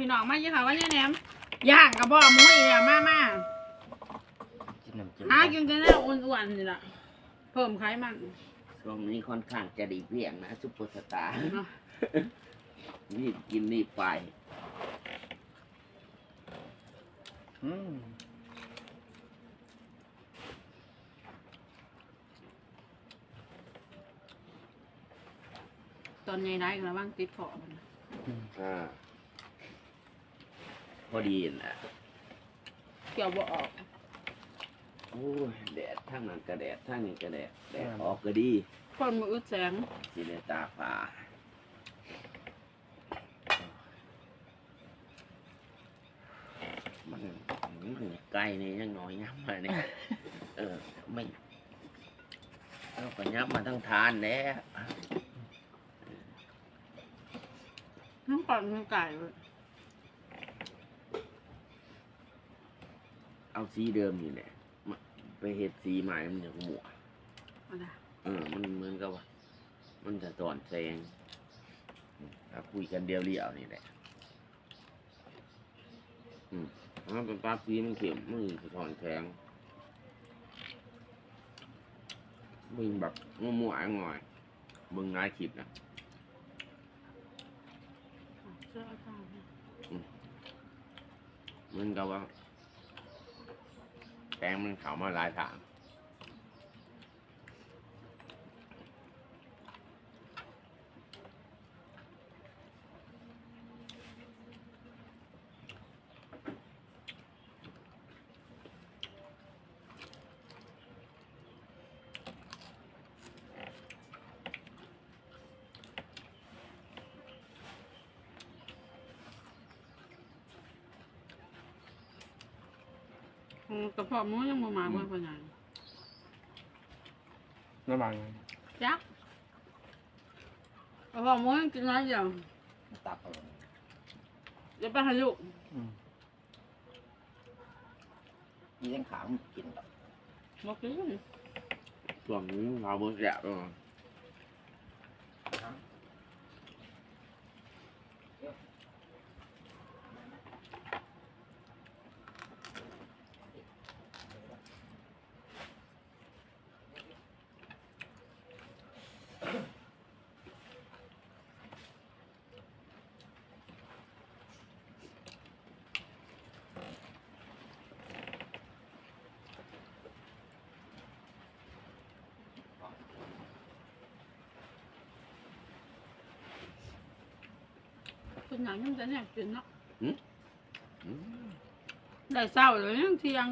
พี่น้องมาเยอะค่ะว่าเยอะแหนมย่างกับบ่หมูอีกแล้วมามากินน้ำจิ้มหากินกันแล้วอ้วนๆนี่ล่ะเพิ่มไขมันช่วงนี้ค่อนข้างจะดีเพียงนะซุปเปอร์สตาร์เนาะนี่กินนี่ไปอืมตอนใหญ่ได้กันระวังติดคอมันอ่าพ อดีนะเกี่ยวบ่ออกโอ้ยแดดทั้งนั้นก็แดดทั้งนี้ก็แดดแดดออกก็ดีคนมืออึดแสงสิได้ตาฟ้ามันมันไกลนี่ยังน้อยย้ำมาเนี่ยเออไม่เราก็ย้ำมาทั้งทานแหล้วน้ำก่อนมันไก่เว้ย เอาสีเดิมนี่แหละมาไปเห็ดสีใหม่มันจะหมัวเอาล่ะเออมันเหมือนกับว่า มันจะตอนแสงถ้าคุยกันเดียวเรียวนี่แหละ อืมถ้าเป็นปลาสีมันเข็มมันจะตอนแสงมึงแบบมั่วๆหน่อยมึงนายคลิปนะเสื้อผ้าเนี่ย เหมันกับว่าแก งมันเขามาหลายทาง กระเพาะหมูยังบ่มาเบิ่งพ่อใหญ่น้ำมันจักกระเพาะหมูยังกินน้อยเดียวตับเอาเดี๋ยวไปหาลูกมีทั้งขาวกินบ่กินช่วงนี้เราเบอร์แสบแล้ว คุณหยังยังจะเนี่ยกินเนาะอืมได้เช้าเลยยังเที่ยง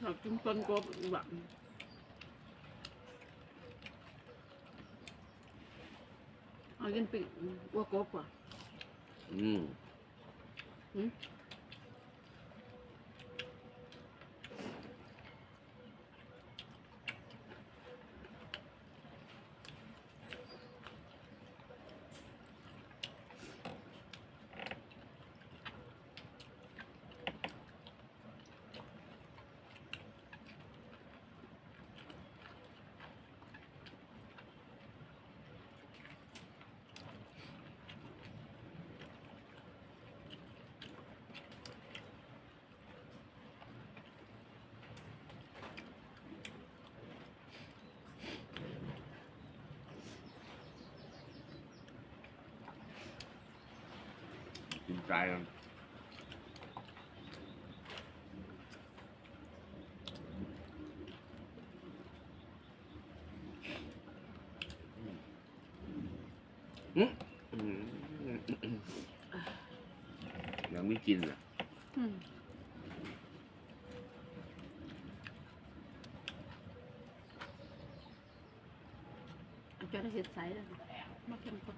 เรากินต้นกบอีกแบบเอากินปีกวัวกบว่ะอืมหืม ใจกันอืมอืมยังไม่กินอะอืมอาจจะได้เห็ดใสแล้วมาเข้มข้น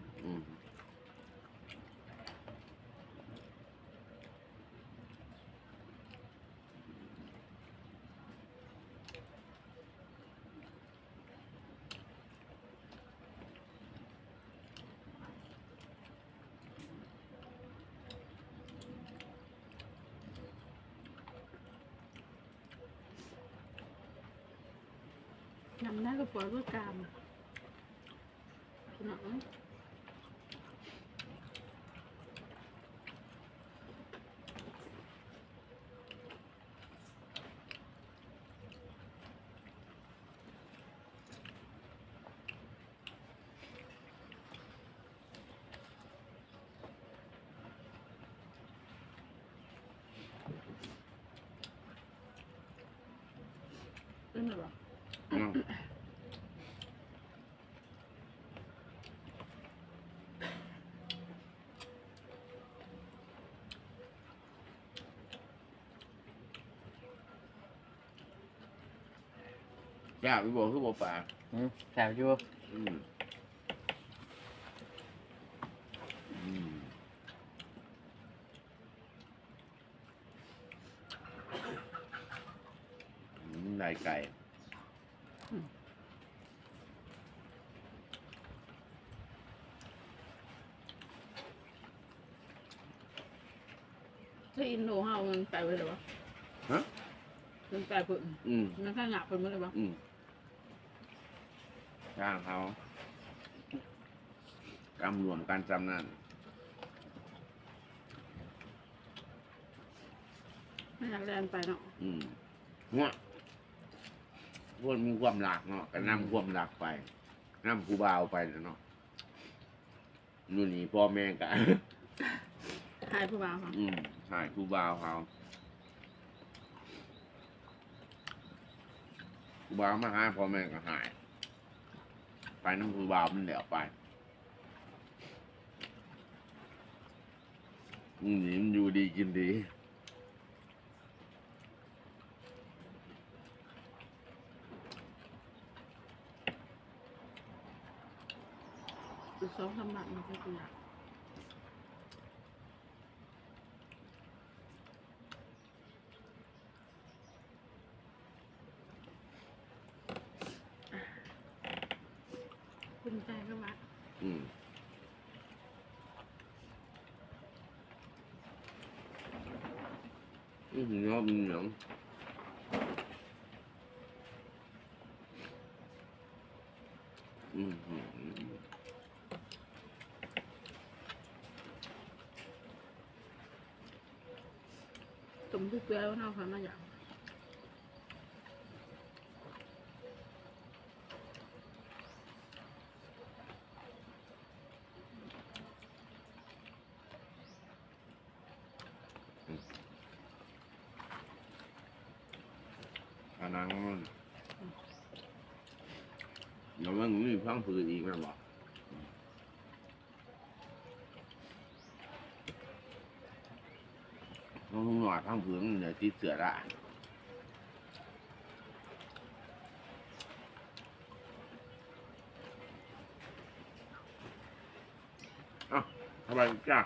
นำหน้ากระป๋อด้วยกามหนัง真的吧？ หรออืมยากพี่บอกคือบอกป่า อืมแสบอยู่ อืมอืมอืมลายไก่ ถ้าอินโดเฮามันไปไว้เลยวะฮะ มันไปพึ่งอืมมันข้างหนักเป็นมั้งเลยวะอืมจ้างเขากำรวมการจำนั่นไม่อยากแลนไปเนาะอืมหัวพวกมีความหลากเนาะก็นำความหลากไปนำกูบาวไปเนาะนู่นนี่พ่อแม่กันหายผู้บ่าวค่ะอืม ใช่กูบาวเขากูบาวมาหาพ่อแม่ก็หาย ไปน้ำกูบาวมันเดี๋ยวไปอืมนี่มันอยู่ดีกินดีสองสามบาทมันก็อยากคุณใจก็ว่า อืม อืมเนาะมันเหนียวอืมอืมอืมสมทุกเกลือแล้วเนาะค่ะมาอย่าง อันนั้นมันเดี๋ยวมันมีพังผืดอีกแม่นบอกน้องหน่อยพังผืดมันเดี๋ยวติดเสือได้อ้าทำไมจ้า